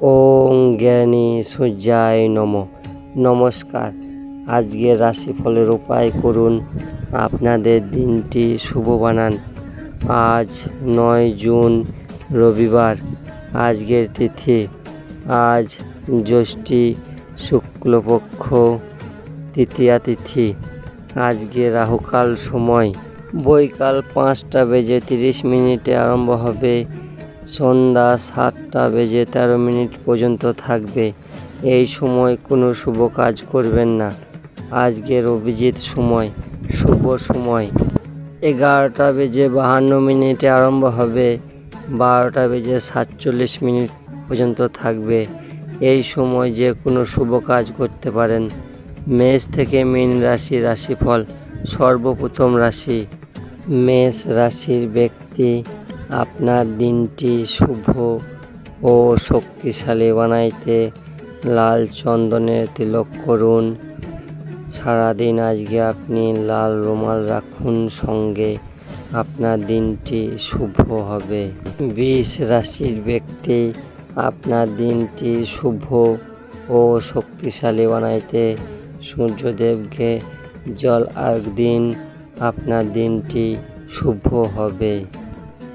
ওং জ্ঞানী সূর্যায় নম। নমস্কার। আজকের রাশিফলের উপায় করুন। আপনাদের দিনটি শুভ বানান। আজ নয় জুন, রবিবার। আজকের তিথি। আজ জ্যৈষ্ঠী শুক্লপক্ষ তৃতীয়া তিথি। আজকে রাহুকাল সময়। বৈকাল পাঁচটা বেজে তিরিশ মিনিটে আরম্ভ হবে সন্ধ্যা সাতটা বেজে তেরো মিনিট পর্যন্ত থাকবে। এই সময় কোনো শুভ কাজ করবেন না। আজকের অভিজিৎ সময়, শুভ সময়। এগারোটা বেজে বাহান্ন মিনিটে আরম্ভ হবে। বারোটা বেজে সাতচল্লিশ মিনিট পর্যন্ত থাকবে। এই সময় যে কোনো শুভ কাজ করতে পারেন। মেষ থেকে মীন রাশি রাশিফল, সর্বপ্রথম রাশি। মেষ রাশির ব্যক্তি আপনার দিনটি শুভ ও শক্তিশালী বানাইতে লাল চন্দনের তিলক করুন। সারাদিন আজকে আপনি লাল রুমাল রাখুন, সঙ্গে আপনার দিনটি শুভ হবে। বিষ রাশির ব্যক্তি, আপনার দিনটি শুভ ও শক্তিশালী বানাইতে সূর্যদেবকে জল আর্ঘ দিন, আপনার দিনটি শুভ হবে।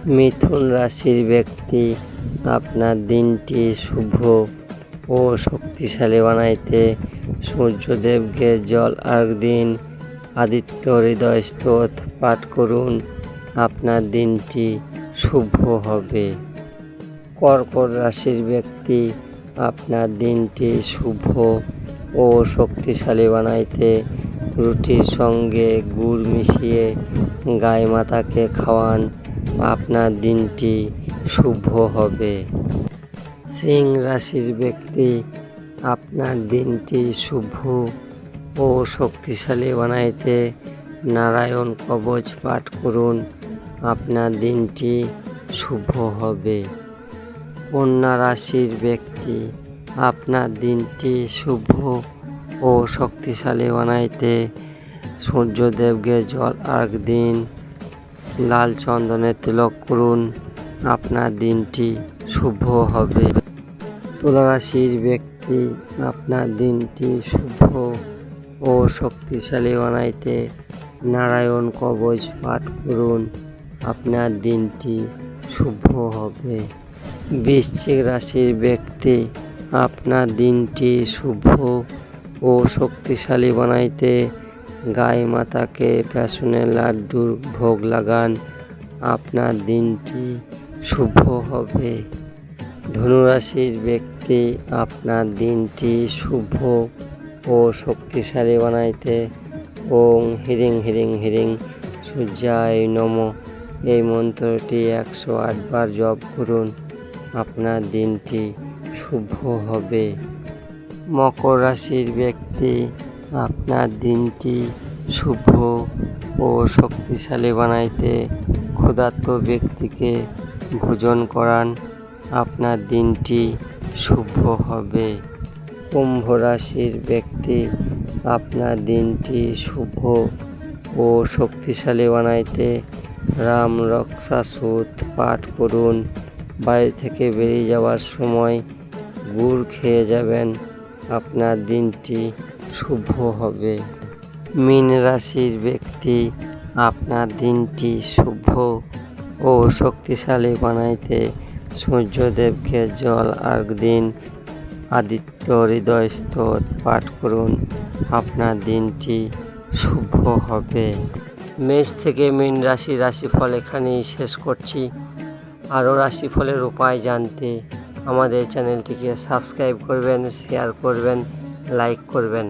মিথুন রাশির ব্যক্তি আপনার দিনটি শুভ ও শক্তিশালী বানাইতে সূর্যদেবকে জল আর্ঘ দিন, আদিত্য হৃদয় স্তোত পাঠ করুন। আপনার দিনটি শুভ হবে। কর্কট রাশির ব্যক্তি আপনার দিনটি শুভ ও শক্তিশালী বানাইতে রুটির সঙ্গে গুড় মিশিয়ে গায়ে মাতাকে খাওয়ান। আপনার দিনটি শুভ হবে। সিং রাশির ব্যক্তি, আপনার দিনটি শুভ ও শক্তিশালী বানাইতে নারায়ণ কবচ পাঠ করুন। আপনার দিনটি শুভ হবে। কন্যা রাশির ব্যক্তি, আপনার দিনটি শুভ ও শক্তিশালী বানাইতে সূর্যদেবকে জল আর্ঘ দিন লাল চন্দনের তিলক করুন আপনার দিনটি শুভ হবে। তুলা রাশির ব্যক্তি, আপনার দিনটি শুভ ও শক্তিশালী বানাইতে নারায়ণ কবচ পাঠ করুন। আপনার দিনটি শুভ হবে। বৃশ্চিক রাশির ব্যক্তি, আপনার দিনটি শুভ ও শক্তিশালী বানাইতে গায়ে মাতাকে বেসনের লাড্ডুর ভোগ লাগান। আপনার দিনটি শুভ হবে। ধনুরাশির ব্যক্তি আপনার দিনটি শুভ ও শক্তিশালী বানাইতে। ওং হিরিং হিরিং হিরিং সূর্যায় নম। এই মন্ত্রটি একশো আটবার জপ করুন। আপনার দিনটি শুভ হবে। মকর রাশির ব্যক্তি আপনার দিনটি শুভ ও শক্তিশালী বানাইতে ক্ষুধার্ত ব্যক্তিকে ভোজন করান। আপনার দিনটি শুভ হবে। কুম্ভ রাশির ব্যক্তি আপনার দিনটি শুভ ও শক্তিশালী বানাইতে রাম রক্ষাসূত পাঠ করুন। বাড়ি থেকে বেরিয়ে যাওয়ার সময় গুড় খেয়ে যাবেন। আপনার দিনটি শুভ হবে। মীন রাশির ব্যক্তি, আপনার দিনটি শুভ ও শক্তিশালী বানাইতে সূর্যদেবকে জল আর্ঘ দিন আদিত্য হৃদয় স্তোত পাঠ করুন। আপনার দিনটি শুভ হবে। মেষ থেকে মীন রাশি রাশিফল এখানেই শেষ করছি। আরও রাশিফলের উপায় জানতে আমাদের চ্যানেলটিকে সাবস্ক্রাইব করবেন, শেয়ার করবেন। লাইক করবেন।